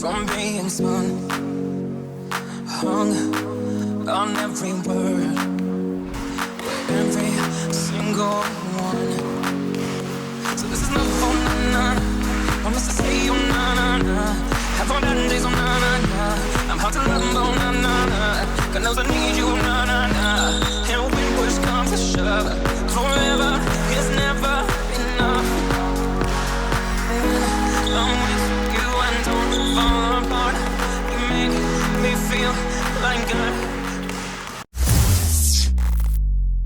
from being spun, hung on every word, every single one. So this is not for na na. Promise to say you na na na. Have all bad days, oh na na na. I'm hard to love, oh na na na. God knows I need you,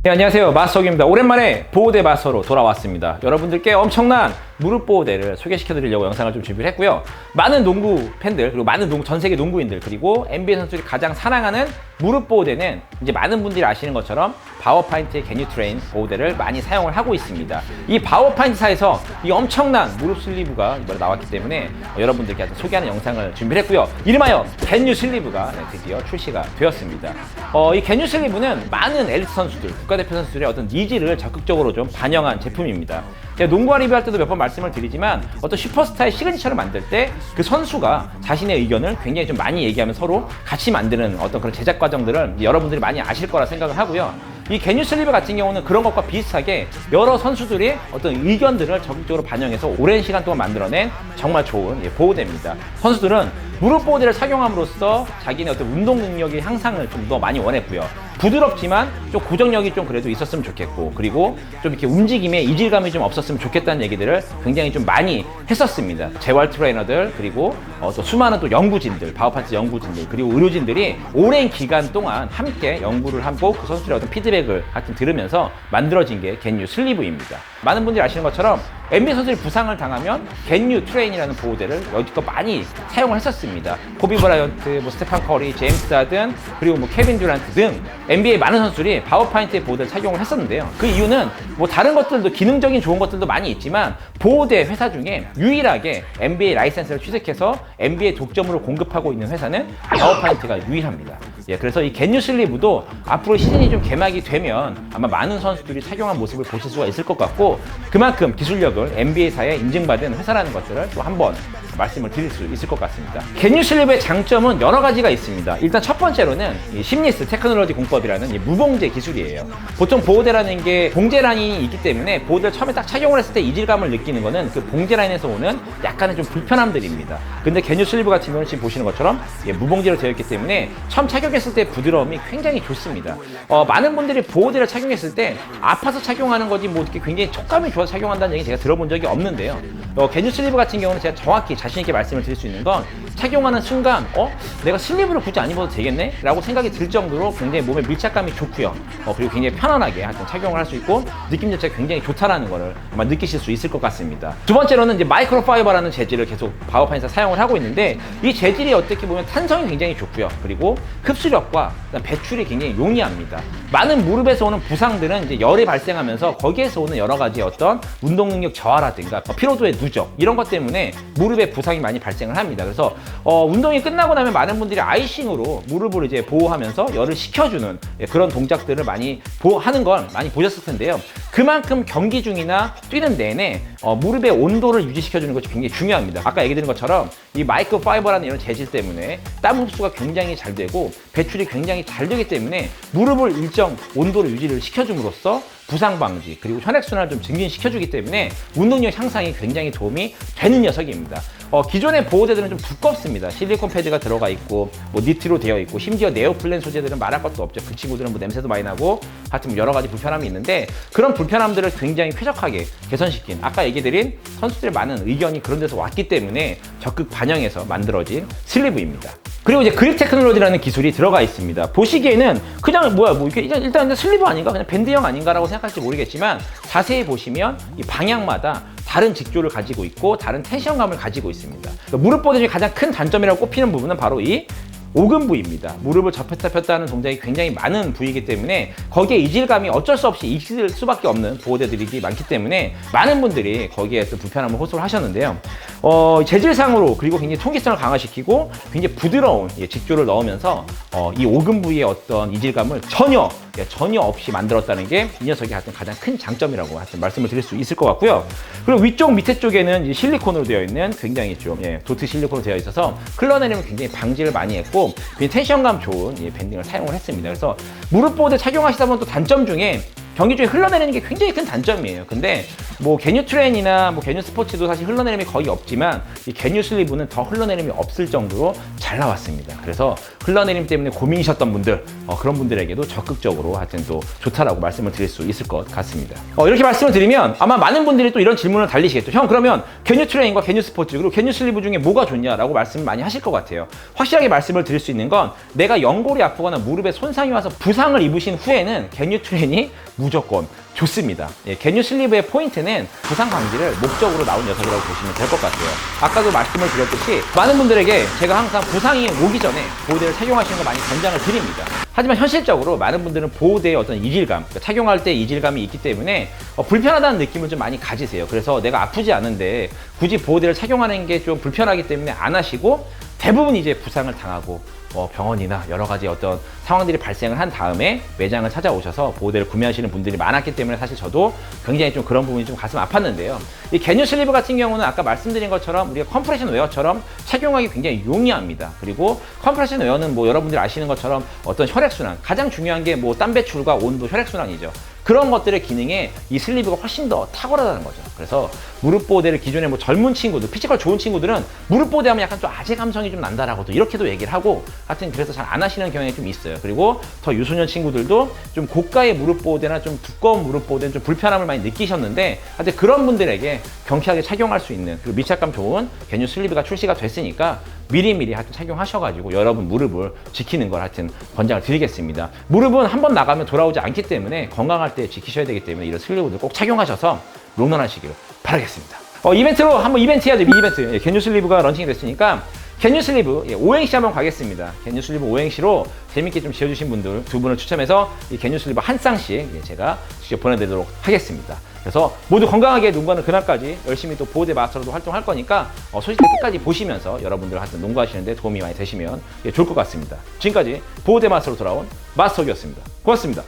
네, 안녕하세요. 마스터기입니다. 오랜만에 보호대 마스터로 돌아왔습니다. 여러분들께 엄청난 무릎 보호대를 소개시켜 드리려고 영상을 좀 준비를 했고요. 많은 농구 팬들, 그리고 많은 농구, 전 세계 농구인들, 그리고 NBA 선수들이 가장 사랑하는 무릎 보호대는 이제 많은 분들이 아시는 것처럼 바워파인트의 게뉴 트레인 보호대를 많이 사용을 하고 있습니다. 이 바워파인트사에서 이 엄청난 무릎 슬리브가 이번에 나왔기 때문에 어, 여러분들께 소개하는 영상을 준비를 했고요. 이름하여 겐뉴 슬리브가 네, 드디어 출시가 되었습니다. 어, 이 겐뉴 슬리브는 많은 엘리트 선수들, 국가대표 선수들의 어떤 니즈를 적극적으로 좀 반영한 제품입니다. 제가 농구화 리뷰할 때도 몇 번 말씀을 드리지만 어떤 슈퍼스타의 시그니처를 만들 때 그 선수가 자신의 의견을 굉장히 좀 많이 얘기하면 서로 같이 만드는 어떤 그런 제작 과정들을 여러분들이 많이 아실 거라 생각을 하고요. 이 게뉴 슬리브 같은 경우는 그런 것과 비슷하게 여러 선수들의 어떤 의견들을 적극적으로 반영해서 오랜 시간 동안 만들어낸 정말 좋은 예, 보호대입니다. 선수들은 무릎 보호대를 착용함으로써 자기네 어떤 운동 능력의 향상을 좀 더 많이 원했고요. 부드럽지만 좀 고정력이 좀 그래도 있었으면 좋겠고 그리고 좀 이렇게 움직임에 이질감이 좀 없었으면 좋겠다는 얘기들을 굉장히 좀 많이 했었습니다. 재활 트레이너들 그리고 어, 또 수많은 또 연구진들 바우파트 연구진들 그리고 의료진들이 오랜 기간 동안 함께 연구를 하고 그 선수들의 어떤 피드백을 하여튼 들으면서 만들어진 게 겐유 슬리브입니다. 많은 분들이 아시는 것처럼 NBA 선수들이 부상을 당하면 겐유 트레인이라는 보호대를 여지껏 많이 사용을 했었습니다. 코비 브라이언트, 뭐 스테판 커리, 제임스 하든, 그리고 뭐 케빈 듀란트 등 NBA 많은 선수들이 파워파인트의 보호대를 착용을 했었는데요. 그 이유는 뭐 다른 것들도 기능적인 좋은 것들도 많이 있지만 보호대 회사 중에 유일하게 NBA 라이센스를 취득해서 NBA 독점으로 공급하고 있는 회사는 파워파인트가 유일합니다. 예, 그래서 이 겐유 슬리브도 앞으로 시즌이 좀 개막이 되면 아마 많은 선수들이 착용한 모습을 보실 수가 있을 것 같고 그만큼 기술력을 NBA사에 인증받은 회사라는 것들을 또 한번 말씀을 드릴 수 있을 것 같습니다. 겐유 슬리브의 장점은 여러 가지가 있습니다. 일단 첫 번째로는 이 심리스 테크놀로지 공법이라는 이 무봉제 기술이에요. 보통 보호대라는 게 봉제 라인이 있기 때문에 보호대를 처음에 딱 착용을 했을 때 이질감을 느끼는 거는 그 봉제 라인에서 오는 약간의 좀 불편함들입니다. 근데 겐유 슬리브 같은 경우는 지금 보시는 것처럼 예, 무봉제로 되어 있기 때문에 처음 착용 했을 때 부드러움이 굉장히 좋습니다. 어, 많은 분들이 보호대를 착용했을 때 아파서 착용하는 거지 뭐 이렇게 굉장히 촉감이 좋아서 착용한다는 얘기 제가 들어본 적이 없는데요. 어, 겐유 슬리브 같은 경우는 제가 정확히 자신 있게 말씀을 드릴 수 있는 건 착용하는 순간 어 내가 슬리브를 굳이 안 입어도 되겠네? 라고 생각이 들 정도로 굉장히 몸에 밀착감이 좋고요. 어, 그리고 굉장히 편안하게 착용을 할 수 있고 느낌 자체가 굉장히 좋다라는 거를 아마 느끼실 수 있을 것 같습니다. 두 번째로는 이제 마이크로파이버라는 재질을 계속 바우파인에서 사용을 하고 있는데 이 재질이 어떻게 보면 탄성이 굉장히 좋고요. 그리고 흡수력과 배출이 굉장히 용이합니다. 많은 무릎에서 오는 부상들은 이제 열이 발생하면서 거기에서 오는 여러 가지 어떤 운동 능력 저하라든가 피로도의 누적 이런 것 때문에 무릎에 부상이 많이 발생을 합니다. 그래서 어, 운동이 끝나고 나면 많은 분들이 아이싱으로 무릎을 이제 보호하면서 열을 식혀주는 예, 그런 동작들을 많이 보, 하는 걸 많이 보셨을 텐데요. 그만큼 경기 중이나 뛰는 내내 어, 무릎의 온도를 유지시켜주는 것이 굉장히 중요합니다. 아까 얘기 드린 것처럼 이 마이크로 파이버라는 이런 재질 때문에 땀 흡수가 굉장히 잘 되고 배출이 굉장히 잘 되기 때문에 무릎을 일정 온도를 유지를 시켜줌으로써 부상 방지 그리고 혈액순환을 좀 증진시켜주기 때문에 운동력 향상이 굉장히 도움이 되는 녀석입니다. 어, 기존의 보호대들은 좀 두껍습니다. 실리콘 패드가 들어가 있고 뭐 니트로 되어 있고 심지어 네오플랜 소재들은 말할 것도 없죠. 그 친구들은 뭐 냄새도 많이 나고 하여튼 뭐 여러 가지 불편함이 있는데 그런 불편함들을 굉장히 쾌적하게 개선시킨 아까 얘기 드린 선수들의 많은 의견이 그런 데서 왔기 때문에 적극 반영해서 만들어진 슬리브입니다. 그리고 이제 그립 테크놀로지라는 기술이 들어가 있습니다. 보시기에는 그냥 뭐야 뭐 이게 일단, 슬리브 아닌가 그냥 밴드형 아닌가라고 생각할지 모르겠지만 자세히 보시면 이 방향마다 다른 직조를 가지고 있고 다른 텐션감을 가지고 있습니다. 그러니까 무릎 보드 중에 가장 큰 단점이라고 꼽히는 부분은 바로 이 오금 부위입니다. 무릎을 접혔다 폈다 하는 동작이 굉장히 많은 부위이기 때문에 거기에 이질감이 어쩔 수 없이 있을 수밖에 없는 보호대들이 많기 때문에 많은 분들이 거기에 서 불편함을 호소를 하셨는데요. 어, 재질상으로 그리고 굉장히 통기성을 강화시키고 굉장히 부드러운 예, 직조를 넣으면서 어, 이 오금 부위의 어떤 이질감을 전혀 예, 전혀 없이 만들었다는 게 이 녀석이 하여튼 가장 큰 장점이라고 하여튼 말씀을 드릴 수 있을 것 같고요. 그리고 위쪽 밑에 쪽에는 실리콘으로 되어 있는 굉장히 좀 예, 도트 실리콘으로 되어 있어서 흘러내리면 굉장히 방지를 많이 했고 굉장히 텐션감 좋은 예, 밴딩을 사용을 했습니다. 그래서 무릎 보호대 착용하시다 보면 또 단점 중에 경기 중에 흘러내리는 게 굉장히 큰 단점이에요. 근데 뭐 개뉴 트렌이나 뭐 개뉴 스포츠도 사실 흘러내림이 거의 없지만 이 개뉴 슬리브는 더 흘러내림이 없을 정도로 잘 나왔습니다. 그래서 흘러내림 때문에 고민이셨던 분들 어, 그런 분들에게도 적극적으로 하여튼 또 좋다라고 말씀을 드릴 수 있을 것 같습니다. 어, 이렇게 말씀을 드리면 아마 많은 분들이 또 이런 질문을 달리시겠죠. 형 그러면 개뉴 트레인과 개뉴 스포츠 그리고 개뉴 슬리브 중에 뭐가 좋냐라고 말씀을 많이 하실 것 같아요. 확실하게 말씀을 드릴 수 있는 건 내가 연골이 아프거나 무릎에 손상이 와서 부상을 입으신 후에는 개뉴 트레인이 무조건 좋습니다. 예, 개뉴 슬리브의 포인트는 부상 방지를 목적으로 나온 녀석이라고 보시면 될 것 같아요. 아까도 말씀을 드렸듯이 많은 분들에게 제가 항상 부상이 오기 전에 보호대를 착용하시는 거 많이 권장을 드립니다. 하지만 현실적으로 많은 분들은 보호대의 어떤 이질감, 그러니까 착용할 때 이질감이 있기 때문에 어, 불편하다는 느낌을 좀 많이 가지세요. 그래서 내가 아프지 않은데 굳이 보호대를 착용하는 게 좀 불편하기 때문에 안 하시고 대부분 이제 부상을 당하고 어, 병원이나 여러 가지 어떤 상황들이 발생을 한 다음에 매장을 찾아오셔서 보호대를 구매하시는 분들이 많았기 때문에 사실 저도 굉장히 좀 그런 부분이 좀 가슴 아팠는데요. 이 개뉴 슬리브 같은 경우는 아까 말씀드린 것처럼 우리가 컴프레션 웨어처럼 착용하기 굉장히 용이합니다. 그리고 컴프레션 웨어는 뭐 여러분들이 아시는 것처럼 어떤 혈액순환, 가장 중요한 게 뭐 땀 배출과 온도, 혈액순환이죠. 그런 것들의 기능에 이 슬리브가 훨씬 더 탁월하다는 거죠. 그래서 무릎 보호대를 기존에 뭐 젊은 친구들, 피지컬 좋은 친구들은 무릎 보호대 하면 약간 좀 아재 감성이 좀 난다라고도 이렇게도 얘기를 하고 하여튼 그래서 잘 안 하시는 경향이 좀 있어요. 그리고 더 유소년 친구들도 좀 고가의 무릎 보호대나 좀 두꺼운 무릎 보호대는 좀 불편함을 많이 느끼셨는데 하여튼 그런 분들에게 경쾌하게 착용할 수 있는 그리고 밀착감 좋은 개뉴 슬리브가 출시가 됐으니까 미리미리 하여튼 착용하셔가지고 여러분 무릎을 지키는 걸 하여튼 권장을 드리겠습니다. 무릎은 한 번 나가면 돌아오지 않기 때문에 건강할 때 지키셔야 되기 때문에 이런 슬리브들 꼭 착용하셔서 롱런 하시기를 바라겠습니다. 어, 이벤트로 한번 이벤트 해야죠. 미 이벤트. 예, 개뉴 슬리브가 런칭이 됐으니까 개뉴 슬리브 예, 오행시 한번 가겠습니다. 개뉴 슬리브 오행시로 재밌게 좀 지어주신 분들 두 분을 추첨해서 이 개뉴 슬리브 한 쌍씩 예, 제가 직접 보내드리도록 하겠습니다. 그래서 모두 건강하게 농구하는 그날까지 열심히 또 보호대 마스터로도 활동할 거니까 어, 소식들 끝까지 보시면서 여러분들 하여튼 농구하시는데 도움이 많이 되시면 예, 좋을 것 같습니다. 지금까지 보호대 마스터로 돌아온 마스터기였습니다. 고맙습니다.